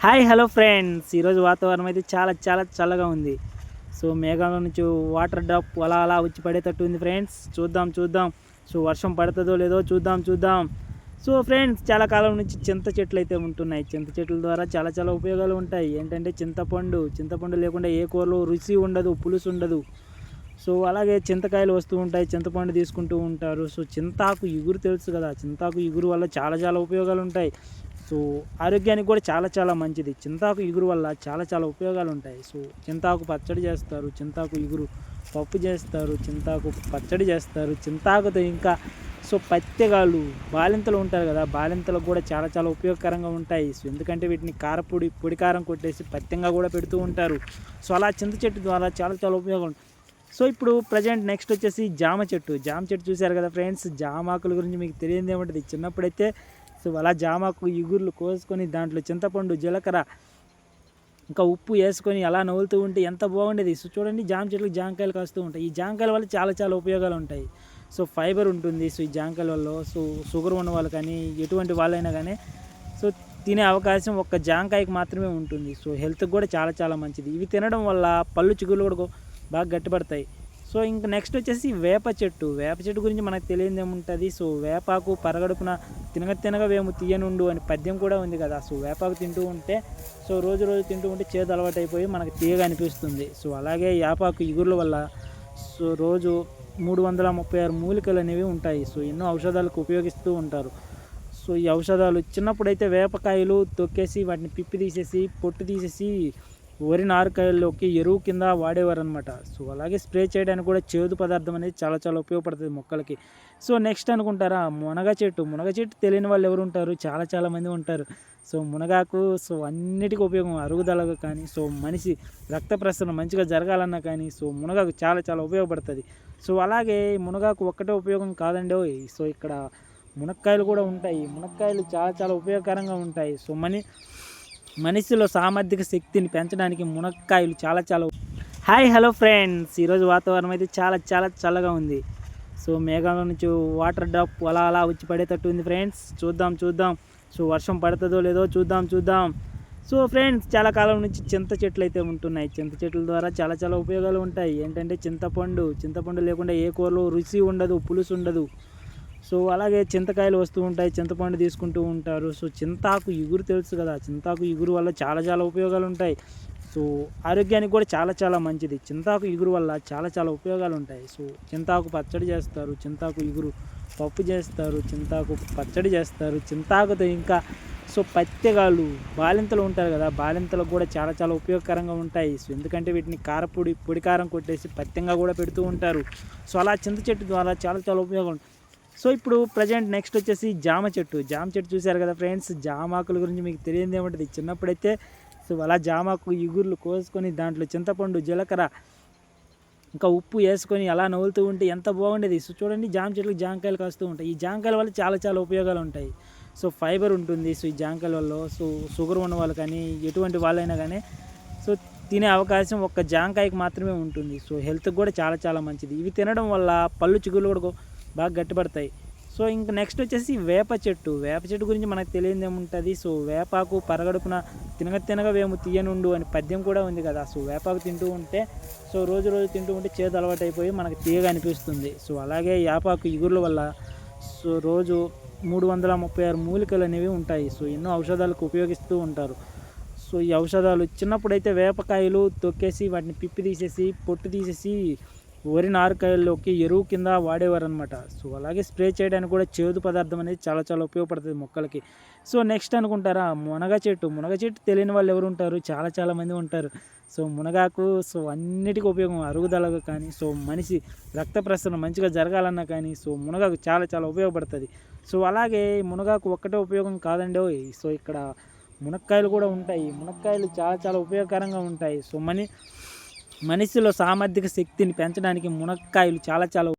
Hi hello friends. ఈరోజు వాతావరణం అయితే చాలా చాలా చల్లగా ఉంది. సో మేఘాల నుంచి వాటర్ డ్రాప్ అలా అలా వచ్చి పడేటట్టు ఉంది ఫ్రెండ్స్. చూద్దాం చూద్దాం. సో వర్షం పడుతుందో లేదో చూద్దాం చూద్దాం. సో ఫ్రెండ్స్ చాలా కాలం నుంచి చింత చెట్లు అయితే ఉంటున్నాయి. చింత చెట్ల ద్వారా చాలా చాలా ఉపయోగాలు ఉంటాయి. ఏంటంటే చింతపండు చింతపండు లేకుండా ఏ కూరలో రుచి ఉండదు పులుసు ఉండదు. సో అలాగే చింతకాయలు వస్తూ ఉంటాయి చింతపండు తీసుకుంటూ ఉంటారు. సో చింతాకు ఇగురు తెలుసు కదా. చింతాకు ఇగురు వల్ల చాలా చాలా ఉపయోగాలు ఉంటాయి. సో ఆరోగ్యానికి కూడా చాలా చాలా మంచిది. చింతాకు ఇగురు వల్ల చాలా చాలా ఉపయోగాలు ఉంటాయి సో చింతాకు పచ్చడి చేస్తారు చింతాకు ఇగురు పప్పు చేస్తారు చింతాకు పచ్చడి చేస్తారు చింతాకుతో ఇంకా సో పత్తెగాళ్ళు బాలింతలు ఉంటారు కదా బాలింతలకు కూడా చాలా చాలా ఉపయోగకరంగా ఉంటాయి. సో ఎందుకంటే వీటిని కారపొడి పొడి కారం కొట్టేసి పత్యంగా కూడా పెడుతూ ఉంటారు. సో అలా చింత చెట్టు ద్వారా చాలా చాలా ఉపయోగం. సో ఇప్పుడు ప్రజెంట్ నెక్స్ట్ వచ్చేసి జామ చెట్టు. జామ చెట్టు చూశారు కదా ఫ్రెండ్స్? జామాకుల గురించి మీకు తెలియదు ఏమంటుంది? చిన్నప్పుడైతే సో అలా జామాకు ఇగుర్లు కోసుకొని దాంట్లో చింతపండు జీలకర్ర ఇంకా ఉప్పు వేసుకొని అలా నవ్వులుతూ ఉంటే ఎంత బాగుండేది. సో చూడండి జామ చెట్లకు జామకాయలు కాస్తూ ఉంటాయి. ఈ జామకాయల వల్ల చాలా చాలా ఉపయోగాలు ఉంటాయి. సో ఫైబర్ ఉంటుంది. సో ఈ జామకాయల వల్ల సో షుగర్ ఉన్న వాళ్ళు కానీ ఎటువంటి వాళ్ళైనా కానీ సో తినే అవకాశం ఒక్క జామకాయకి మాత్రమే ఉంటుంది. సో హెల్త్కి కూడా చాలా చాలా మంచిది. ఇవి తినడం వల్ల పళ్ళు చిగుళ్ళు కూడా బాగా గట్టిపడతాయి. సో ఇంకా నెక్స్ట్ వచ్చేసి వేప చెట్టు. వేప చెట్టు గురించి మనకు తెలియదు ఏముంటుంది? సో వేపాకు పరగడుపున తినగ తినగ వేము తీయనుండు అని పద్యం కూడా ఉంది కదా. సో వేపాకు తింటూ ఉంటే సో రోజు రోజు తింటూ ఉంటే చేదు అలవాటు అయిపోయి మనకు తీయగా అనిపిస్తుంది. సో అలాగే వేపాకు ఇగుర్ల వల్ల సో రోజు మూడు వందల ముప్పై ఆరు మూలికలు అనేవి ఉంటాయి. సో ఎన్నో ఔషధాలకు ఉపయోగిస్తూ ఉంటారు. సో ఈ ఔషధాలు చిన్నప్పుడైతే వేపకాయలు తొక్కేసి వాటిని పిప్పి తీసేసి పొట్టు తీసేసి వరి నారుకాయల్లోకి ఎరువు కింద వాడేవారు అనమాట సో అలాగే స్ప్రే చేయడానికి కూడా చేదు పదార్థం అనేది చాలా చాలా ఉపయోగపడుతుంది మొక్కలకి. సో నెక్స్ట్ అనుకుంటారా? మునగ చెట్టు. మునగ చెట్టు తెలియని వాళ్ళు ఎవరు ఉంటారు? చాలా చాలా మంది ఉంటారు. సో మునగాకు సో అన్నిటికీ ఉపయోగం. అరుగుదలకు కానీ సో మనిషి రక్త ప్రసరణ మంచిగా జరగాలన్నా కానీ సో మునగాకు చాలా చాలా ఉపయోగపడుతుంది. సో అలాగే మునగాకు ఒక్కటే ఉపయోగం కాదండి ఓయ్. సో ఇక్కడ మునక్కాయలు కూడా ఉంటాయి. మునక్కాయలు చాలా చాలా ఉపయోగకరంగా ఉంటాయి. సో మని మనిషిలో సామర్థిక శక్తిని పెంచడానికి మునక్కాయలు చాలా చాలా హాయ్ హలో ఫ్రెండ్స్ ఈరోజు వాతావరణం అయితే చాలా చాలా చల్లగా ఉంది. సో మేఘాల నుంచి వాటర్ డ్రాప్ అలా అలా వచ్చి పడేటట్టు ఉంది ఫ్రెండ్స్ చూద్దాం చూద్దాం. సో వర్షం పడుతుందో లేదో చూద్దాం చూద్దాం. సో ఫ్రెండ్స్ చాలా కాలం నుంచి చింత చెట్లు అయితే ఉంటున్నాయి. చింత చెట్ల ద్వారా చాలా చాలా ఉపయోగాలు ఉంటాయి. ఏంటంటే చింతపండు. చింతపండు లేకుండా ఏ కూరలో రుచి ఉండదు పులుసు ఉండదు. సో అలాగే చింతకాయలు వస్తూ ఉంటాయి చింతపండు తీసుకుంటూ ఉంటారు. సో చింతాకు ఇగురు తెలుసు కదా చింతాకు ఇగురు వల్ల చాలా చాలా ఉపయోగాలు ఉంటాయి. సో ఆరోగ్యానికి కూడా చాలా చాలా మంచిది. చింతాకు ఇగురు వల్ల చాలా చాలా ఉపయోగాలు ఉంటాయి. సో చింతాకు పచ్చడి చేస్తారు చింతాకు ఇగురు పప్పు చేస్తారు చింతాకు పచ్చడి చేస్తారు చింతాకుతో ఇంకా సో పత్తెగాళ్ళు బాలింతలు ఉంటారు కదా బాలింతలకు కూడా చాలా చాలా ఉపయోగకరంగా ఉంటాయి. సో ఎందుకంటే వీటిని కారపొడి పొడి కారం కొట్టేసి పత్యంగా కూడా పెడుతూ ఉంటారు. సో అలా చింత చెట్టు ద్వారా చాలా చాలా ఉపయోగం సో ఇప్పుడు ప్రజెంట్ నెక్స్ట్ వచ్చేసి జామ చెట్టు. జామ చెట్టు చూశారు కదా ఫ్రెండ్స్ జామాకుల గురించి మీకు తెలియదు ఏమంటుంది? చిన్నప్పుడైతే సో అలా జామాకు ఇగుర్లు కోసుకొని దాంట్లో చింతపండు జీలకర్ర ఇంకా ఉప్పు వేసుకొని అలా నవ్వులుతూ ఉంటే ఎంత బాగుండేది. సో చూడండి జామ చెట్లకు జామకాయలు కాస్తూ ఉంటాయి. ఈ జామకాయల వల్ల చాలా చాలా ఉపయోగాలు ఉంటాయి. సో ఫైబర్ ఉంటుంది. సో ఈ జామకాయల వల్ల సో షుగర్ ఉన్న వాళ్ళు కానీ ఎటువంటి వాళ్ళైనా కానీ సో తినే అవకాశం ఒక్క జామకాయకి మాత్రమే ఉంటుంది. సో హెల్త్కి కూడా చాలా చాలా మంచిది. ఇవి తినడం వల్ల పళ్ళు చిగుళ్ళు కూడా బాగా గట్టిపడతాయి. సో ఇంక నెక్స్ట్ వచ్చేసి వేప చెట్టు. వేప చెట్టు గురించి మనకు తెలియదు ఏముంటుంది? సో వేపాకు పరగడుపున తినగ తినగ వేము తీయనుండు అని పద్యం కూడా ఉంది కదా. సో వేపాకు తింటూ ఉంటే సో రోజు రోజు తింటూ ఉంటే చేదు అలవాటు అయిపోయి మనకు తీయగా అనిపిస్తుంది. సో అలాగే వేపాకు ఇగుర్ల వల్ల సో రోజు మూడు వందల ముప్పై ఆరు మూలికలు అనేవి ఉంటాయి. సో ఎన్నో ఔషధాలకు ఉపయోగిస్తూ ఉంటారు. సో ఈ ఔషధాలు చిన్నప్పుడైతే వేపకాయలు తొక్కేసి వాటిని పిప్పి తీసేసి పొట్టు తీసేసి వరి నారుకాయల్లోకి ఎరువు కింద వాడేవారనమాట సో అలాగే స్ప్రే చేయడానికి కూడా చేదు పదార్థం అనేది చాలా చాలా ఉపయోగపడుతుంది మొక్కలకి. సో నెక్స్ట్ అనుకుంటారా? మునగ చెట్టు. మునగ చెట్టు తెలియని వాళ్ళు ఎవరు ఉంటారు? చాలా చాలా మంది ఉంటారు. సో మునగాకు సో అన్నిటికీ ఉపయోగం అరుగుదలకు కానీ సో మనిషి రక్త ప్రసరణ మంచిగా జరగాలన్నా కానీ సో మునగాకు చాలా చాలా ఉపయోగపడుతుంది. సో అలాగే మునగాకు ఒక్కటే ఉపయోగం కాదండి ఓయ్. సో ఇక్కడ మునక్కాయలు కూడా ఉంటాయి. మునక్కాయలు చాలా చాలా ఉపయోగకరంగా ఉంటాయి. సో మనీ మనిషిలో సామాజిక శక్తిని పెంచడానికి మునక్కాయలు చాలా చాలా